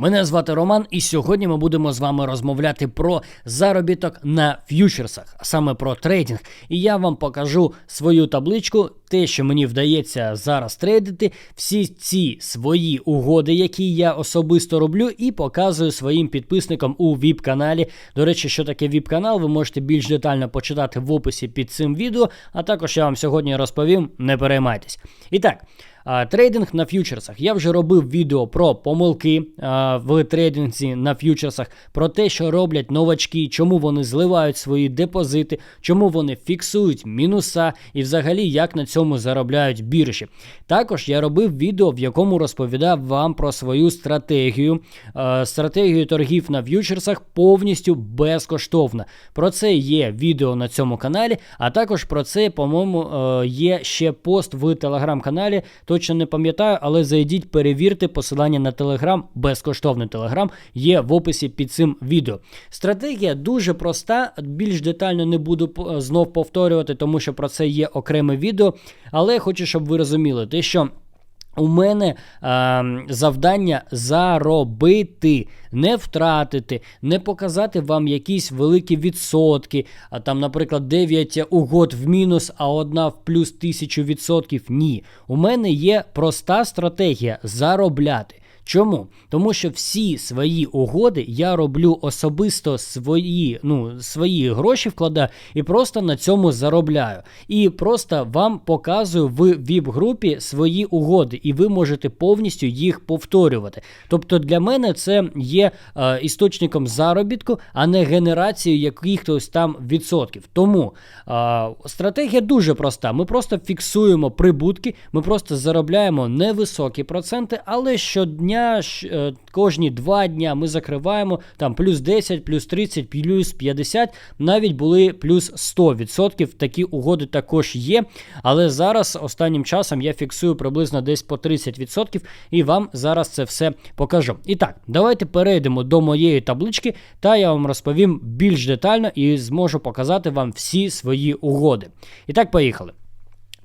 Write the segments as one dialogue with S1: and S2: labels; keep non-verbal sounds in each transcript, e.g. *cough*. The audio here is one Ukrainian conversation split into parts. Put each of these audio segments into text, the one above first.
S1: Мене звати Роман, і сьогодні ми будемо з вами розмовляти про заробіток на ф'ючерсах, а саме про трейдинг. І я вам покажу свою табличку, те, що мені вдається зараз трейдити, всі ці свої угоди, які я особисто роблю, і показую своїм підписникам у ВІП-каналі. До речі, що таке ВІП-канал, ви можете більш детально почитати в описі під цим відео. А також я вам сьогодні розповім, не переймайтесь. І так. Трейдинг на ф'ючерсах. Я вже робив відео про помилки в трейдинзі на ф'ючерсах, про те, що роблять новачки, чому вони зливають свої депозити, чому вони фіксують мінуса і взагалі як на цьому заробляють біржі. Також я робив відео, в якому розповідав вам про свою стратегію. Стратегію торгів на ф'ючерсах повністю безкоштовно. Про це є відео на цьому каналі, а також про це, по-моєму, е, є ще пост в телеграм-каналі. Точно не пам'ятаю, але зайдіть, перевірте посилання на Телеграм, безкоштовний Телеграм, є в описі під цим відео. Стратегія дуже проста, більш детально не буду знов повторювати, тому що про це є окреме відео. Але хочу, щоб ви розуміли, те, що. У мене е, завдання заробити, не втратити, не показати вам якісь великі відсотки. А там, наприклад, 9 угод в мінус, а одна в плюс 1000 відсотків. Ні. У мене є проста стратегія заробляти. Чому? Тому що всі свої угоди я роблю особисто свої ну, свої гроші вкладаю і просто на цьому заробляю. І просто вам показую в ВІП-групі свої угоди, і ви можете повністю їх повторювати. Тобто для мене це є е, істочником заробітку, а не генерацією якихось там відсотків. Тому е, стратегія дуже проста. Ми просто фіксуємо прибутки, ми просто заробляємо невисокі проценти, але щодня дня, е, кожні два дня ми закриваємо там плюс 10, плюс 30, плюс 50, навіть були плюс 100%. Такі угоди також є. Але зараз останнім часом я фіксую приблизно десь по 30%, і вам зараз це все покажу. І так, давайте перейдемо до моєї таблички, та я вам розповім більш детально і зможу показати вам всі свої угоди. І так, поїхали.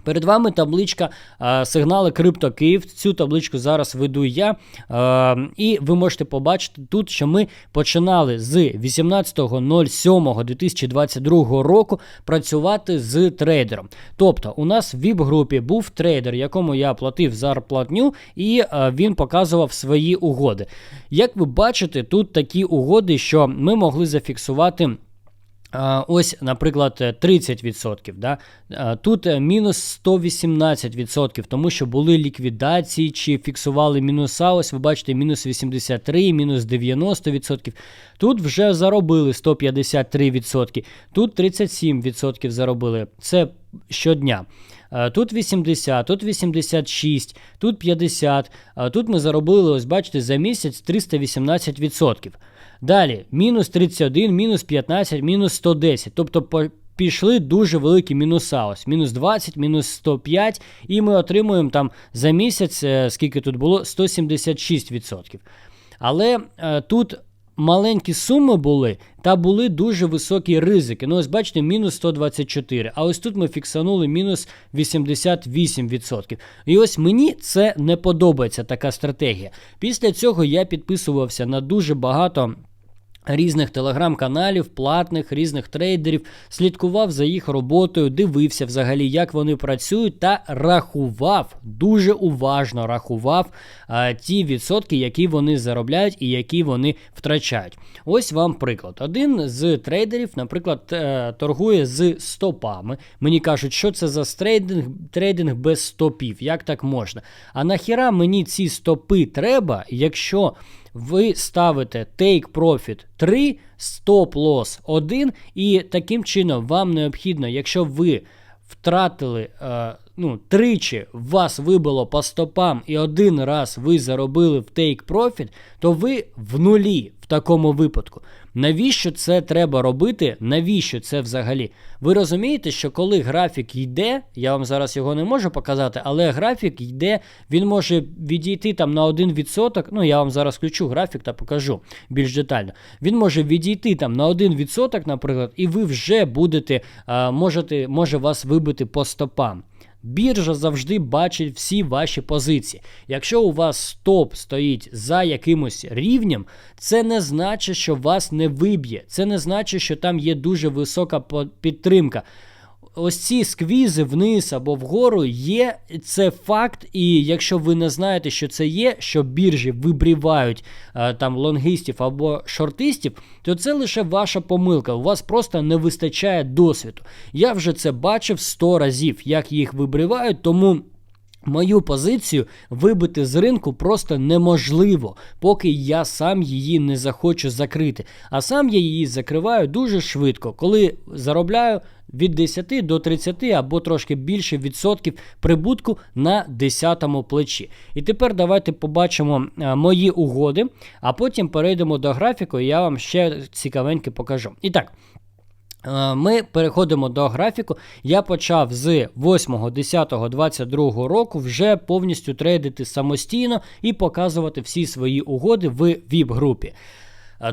S1: Перед вами табличка е, сигнали Крипто Київ. Цю табличку зараз веду я. Е, і ви можете побачити тут, що ми починали з 18.07.2022 року працювати з трейдером. Тобто, у нас в ВІП-групі був трейдер, якому я платив зарплатню, і е, він показував свої угоди. Як ви бачите, тут такі угоди, що ми могли зафіксувати. Ось, наприклад, 30%. Да? Тут е, мінус 118%, тому що були ліквідації чи фіксували мінуса. Ось ви бачите, мінус 83, мінус 90%. Тут вже заробили 153%, тут 37% заробили. Це щодня. Тут 80, тут 86, тут 50. Тут ми заробили, ось бачите, за місяць 318%. Далі, мінус 31, мінус 15, мінус 110. Тобто пішли дуже великі мінуса. Ось мінус 20, мінус 105, і ми отримуємо там за місяць, е, скільки тут було, 176%. Але е, тут маленькі суми були, та були дуже високі ризики. Ну, ось бачите, мінус 124. А ось тут ми фіксанули мінус 88%. І ось мені це не подобається така стратегія. Після цього я підписувався на дуже багато. Різних телеграм-каналів, платних, різних трейдерів, слідкував за їх роботою, дивився взагалі, як вони працюють, та рахував, дуже уважно рахував а, ті відсотки, які вони заробляють і які вони втрачають. Ось вам приклад. Один з трейдерів, наприклад, е, торгує з стопами. Мені кажуть, що це за трейдинг, трейдинг без стопів, як так можна? А нахіра мені ці стопи треба, якщо ви ставите Take Profit 3, Stop Loss 1, і таким чином вам необхідно, якщо ви втратили е, ну, тричі вас вибило по стопам, і один раз ви заробили в Take Profit, то ви в нулі в такому випадку. Навіщо це треба робити? Навіщо це взагалі? Ви розумієте, що коли графік йде, я вам зараз його не можу показати, але графік йде, він може відійти там на 1%. Ну, я вам зараз включу графік та покажу більш детально. Він може відійти там на 1%, наприклад, і ви вже будете, можете, може вас вибити по стопам. Біржа завжди бачить всі ваші позиції. Якщо у вас стоп стоїть за якимось рівнем, це не значить, що вас не виб'є. Це не значить, що там є дуже висока підтримка ось ці сквізи вниз або вгору є. Це факт. І якщо ви не знаєте, що це є, що біржі вибрівають е, там лонгистів або шортистів, то це лише ваша помилка. У вас просто не вистачає досвіду. Я вже це бачив 100 разів, як їх вибривають, тому. Мою позицію вибити з ринку просто неможливо, поки я сам її не захочу закрити. А сам я її закриваю дуже швидко, коли заробляю від 10 до 30 або трошки більше відсотків прибутку на 10-му плечі. І тепер давайте побачимо е, мої угоди, а потім перейдемо до графіку, і я вам ще цікавенько покажу. І так. Е, ми переходимо до графіку. Я почав з 8, 10, 22 року вже повністю трейдити самостійно і показувати всі свої угоди в ВІП-групі.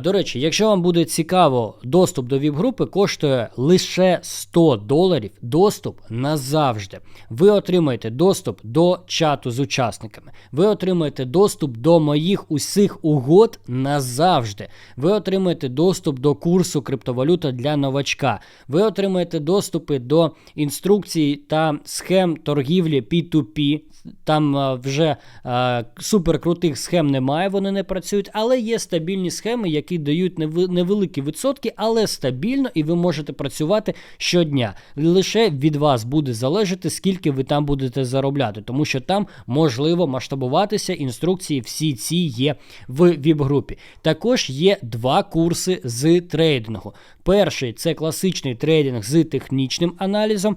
S1: До речі, якщо вам буде цікаво, доступ до ВІП-групи коштує лише 100 доларів. Доступ назавжди. Ви отримаєте доступ до чату з учасниками. Ви отримаєте доступ до моїх усіх угод назавжди. Ви отримаєте доступ до курсу криптовалюта для новачка. Ви отримаєте доступи до інструкцій та схем торгівлі P2P. Там вже а, суперкрутих схем немає, вони не працюють, але є стабільні схеми, дають невеликі відсотки, але стабільно, і ви можете працювати щодня. Лише від вас буде залежати, скільки ви там будете заробляти, тому що там можливо масштабуватися. Інструкції всі ці є в ВІП-групі. Також є два курси з трейдингу. Перший це класичний трейдинг з технічним аналізом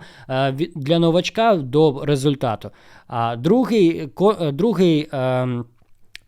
S1: для новачка до результату. А другий другий.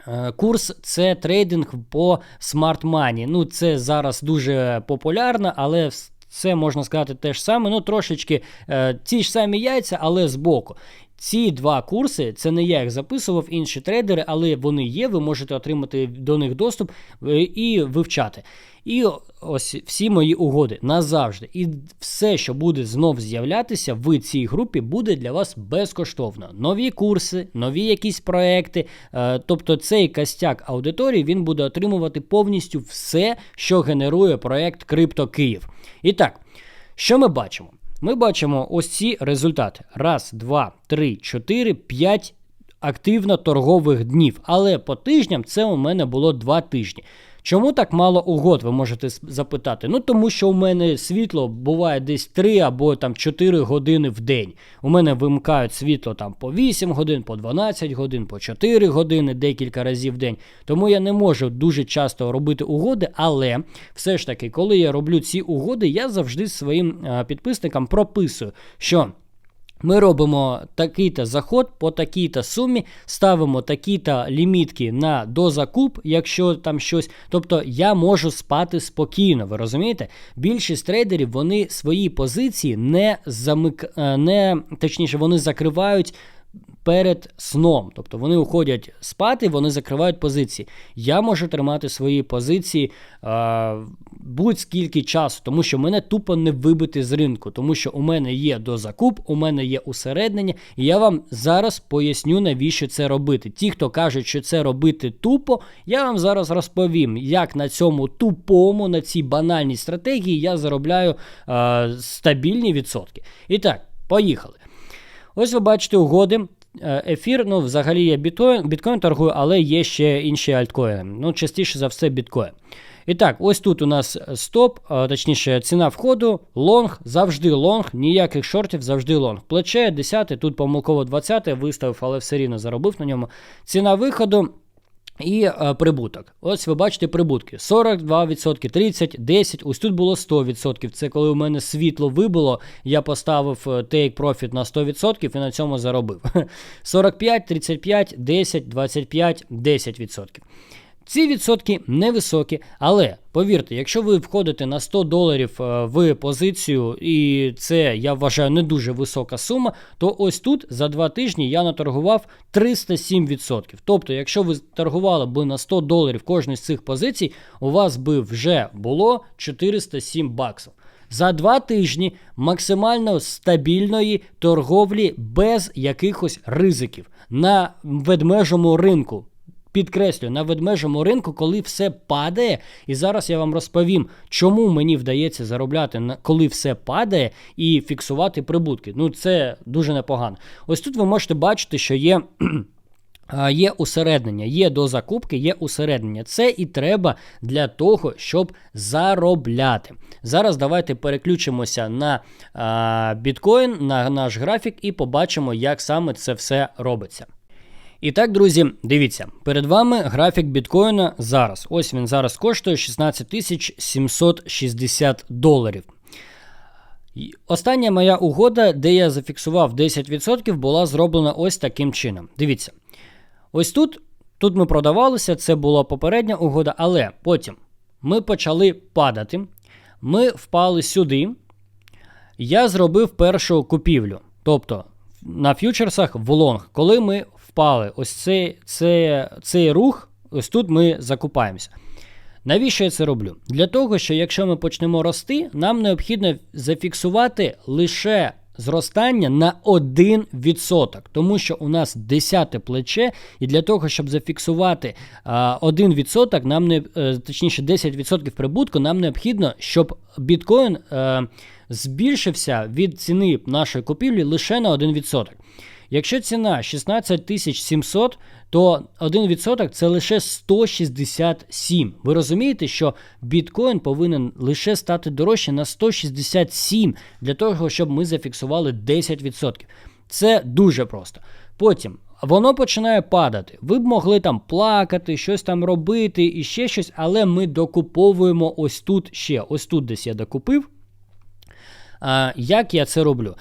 S1: Е, курс це трейдинг по смарт-мані. Ну, це зараз дуже популярно, але це можна сказати те ж саме. Ну, трошечки е, ті ж самі яйця, але збоку. Ці два курси, це не я їх записував, інші трейдери, але вони є. Ви можете отримати до них доступ е, і вивчати. І ось всі мої угоди назавжди. І все, що буде знов з'являтися в цій групі, буде для вас безкоштовно. Нові курси, нові якісь проекти. Е, тобто цей костяк аудиторії він буде отримувати повністю все, що генерує проект Крипто Київ. І так, що ми бачимо? Ми бачимо ось ці результати. Раз, два, три, чотири, п'ять активно торгових днів. Але по тижням це у мене було два тижні. Чому так мало угод, ви можете запитати? Ну тому що у мене світло буває десь 3 або там 4 години в день. У мене вимикають світло там по 8 годин, по 12 годин, по 4 години декілька разів в день. Тому я не можу дуже часто робити угоди, але все ж таки, коли я роблю ці угоди, я завжди своїм підписникам прописую, що. Ми робимо такий-то заход по такій-то сумі, ставимо такі-то лімітки на дозакуп, якщо там щось. Тобто я можу спати спокійно, ви розумієте? Більшість трейдерів вони свої позиції не замик... Е, не точніше, вони закривають перед сном. Тобто вони уходять спати, вони закривають позиції. Я можу тримати свої позиції е, будь-скільки часу, тому що мене тупо не вибити з ринку, тому що у мене є дозакуп, у мене є усереднення, і я вам зараз поясню, навіщо це робити. Ті, хто кажуть, що це робити тупо, я вам зараз розповім, як на цьому тупому, на цій банальній стратегії я заробляю е, стабільні відсотки. І так, поїхали. Ось ви бачите угоди. Е, ефір, ну, взагалі є біткоін, біткоін торгую, але є ще інші альткоїни. Ну, частіше за все, біткоін. І так, ось тут у нас стоп, точніше, ціна входу, лонг, завжди лонг, ніяких шортів, завжди лонг. Плече 10, тут помилково 20, виставив, але все рівно заробив на ньому. Ціна виходу. І е, прибуток. Ось ви бачите прибутки: 42%, 30, 10%. Ось тут було 100%. Це коли у мене світло вибило, я поставив е, take profit на 100% і на цьому заробив. 45, 35, 10, 25, 10%. Ці відсотки невисокі, але повірте, якщо ви входите на 100 доларів е, в позицію, і це я вважаю не дуже висока сума, то ось тут за два тижні я наторгував 307%. Тобто, якщо ви торгували б на 100 доларів кожну з цих позицій, у вас би вже було 407 баксів. За два тижні максимально стабільної торговлі без якихось ризиків на ведмежому ринку. Підкреслю, на ведмежому ринку, коли все падає, і зараз я вам розповім, чому мені вдається заробляти, коли все падає, і фіксувати прибутки. Ну, це дуже непогано. Ось тут ви можете бачити, що є. *clears throat* Є усереднення, є до закупки, є усереднення. Це і треба для того, щоб заробляти. Зараз давайте переключимося на біткоін, на наш графік, і побачимо, як саме це все робиться. І так, друзі, дивіться, перед вами графік біткоїна зараз. Ось він зараз коштує 16 760 доларів. Остання моя угода, де я зафіксував 10%, була зроблена ось таким чином. Дивіться. Ось тут, тут ми продавалися, це була попередня угода, але потім ми почали падати. Ми впали сюди. Я зробив першу купівлю. Тобто на ф'ючерсах в лонг, коли ми впали, ось цей, цей, цей рух, ось тут ми закупаємося. Навіщо я це роблю? Для того, що якщо ми почнемо рости, нам необхідно зафіксувати лише зростання на 1%, тому що у нас 10 плече, і для того, щоб зафіксувати а, 1%, нам не е, точніше 10% прибутку, нам необхідно, щоб біткоін е, збільшився від ціни нашої купівлі лише на 1%. Якщо ціна 16 700, то 1% це лише 167. Ви розумієте, що біткоін повинен лише стати дорожче на 167 для того, щоб ми зафіксували 10%. Це дуже просто. Потім. Воно починає падати. Ви б могли там плакати, щось там робити і ще щось, але ми докуповуємо ось тут ще. Ось тут десь я докупив. А, Як я це роблю?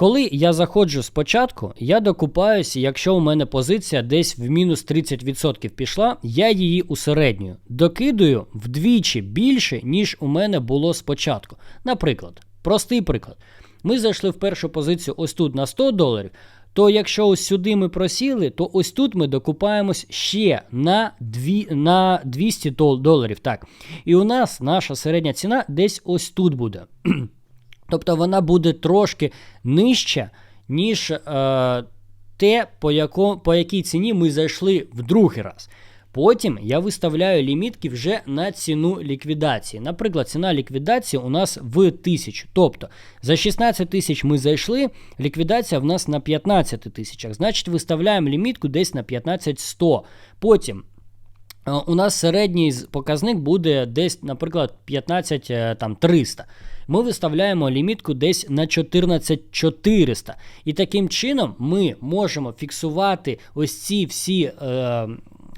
S1: Коли я заходжу спочатку, я докупаюся, якщо у мене позиція десь в мінус 30% пішла, я її усереднюю докидую вдвічі більше, ніж у мене було спочатку. Наприклад, простий приклад. Ми зайшли в першу позицію ось тут на 100 доларів. То якщо ось сюди ми просіли, то ось тут ми докупаємось ще на, 2, на 200 доларів. Так. І у нас наша середня ціна десь ось тут буде. *clears throat* Тобто вона буде трошки нижча, ніж е, те, по, яко, по якій ціні ми зайшли в другий раз. Потім я виставляю лімітки вже на ціну ліквідації. Наприклад, ціна ліквідації у нас в 1000. Тобто за 16 тисяч ми зайшли, ліквідація в нас на 15 тисячах. Значить, виставляємо лімітку десь на 15100. Потім. е, У нас середній показник буде десь, наприклад, 15300. Ми виставляємо лімітку десь на 14400. І таким чином ми можемо фіксувати ось ці всі е,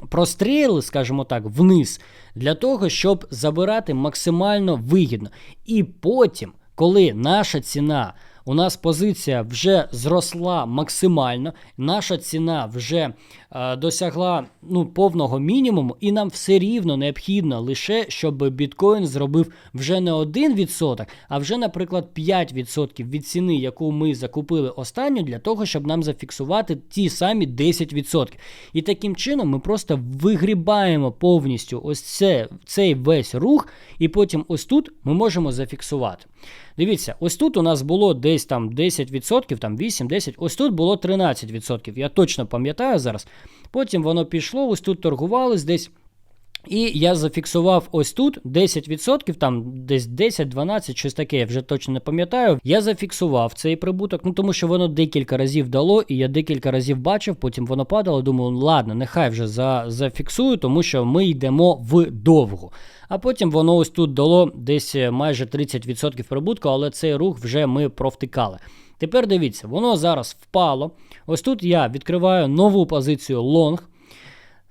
S1: простріли, скажімо так, вниз, для того, щоб забирати максимально вигідно. І потім, коли наша ціна. У нас позиція вже зросла максимально, наша ціна вже е, досягла ну, повного мінімуму, і нам все рівно необхідно лише, щоб біткоін зробив вже не 1%, а вже, наприклад, 5% від ціни, яку ми закупили останню, для того, щоб нам зафіксувати ті самі 10%. І таким чином ми просто вигрібаємо повністю ось це, цей весь рух, і потім ось тут ми можемо зафіксувати. Дивіться, ось тут у нас було десь там 10%, там 8-10, ось тут було 13%. Я точно пам'ятаю зараз. Потім воно пішло, ось тут торгувались десь. І я зафіксував ось тут 10%, там десь 10-12, щось таке, я вже точно не пам'ятаю. Я зафіксував цей прибуток, ну тому що воно декілька разів дало, і я декілька разів бачив, потім воно падало. Думаю, ладно, нехай вже за, зафіксую, тому що ми йдемо в довгу. А потім воно ось тут дало десь майже 30% прибутку, але цей рух вже ми провтикали. Тепер дивіться, воно зараз впало. Ось тут я відкриваю нову позицію лонг.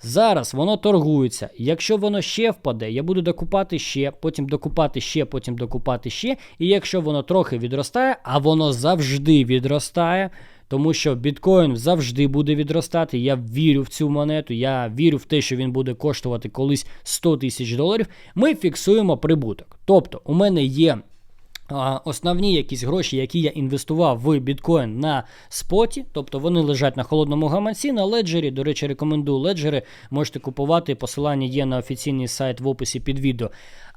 S1: Зараз воно торгується. Якщо воно ще впаде, я буду докупати ще, потім докупати ще, потім докупати ще. І якщо воно трохи відростає, а воно завжди відростає, тому що біткоін завжди буде відростати. Я вірю в цю монету, я вірю в те, що він буде коштувати колись 100 тисяч доларів. Ми фіксуємо прибуток. Тобто, у мене є. Основні якісь гроші, які я інвестував в біткоін на споті, тобто вони лежать на холодному гаманці, на леджері. До речі, рекомендую леджери. Можете купувати. Посилання є на офіційний сайт в описі під відео.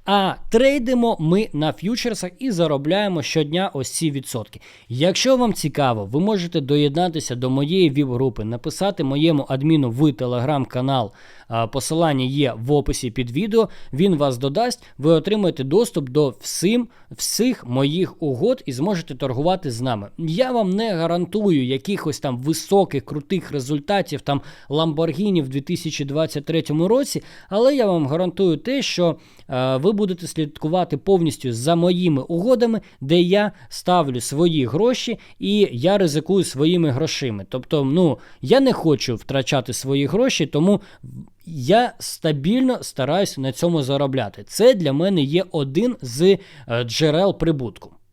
S1: А трейдимо ми на ф'ючерсах і заробляємо щодня ось ці відсотки. Якщо вам цікаво, ви можете доєднатися до моєї віп-групи, написати моєму адміну в телеграм-канал. Посилання є в описі під відео. Він вас додасть. Ви отримаєте доступ до всім, всіх моїх угод і зможете торгувати з нами. Я вам не гарантую якихось там високих крутих результатів там Lamborghini в 2023 році, але я вам гарантую те, що ви будете слідкувати повністю за моїми угодами, де я ставлю свої гроші і я ризикую своїми грошима. Тобто, ну я не хочу втрачати свої гроші, тому. Я стабільно стараюся на цьому заробляти. Це для мене є один з е, джерел прибутку.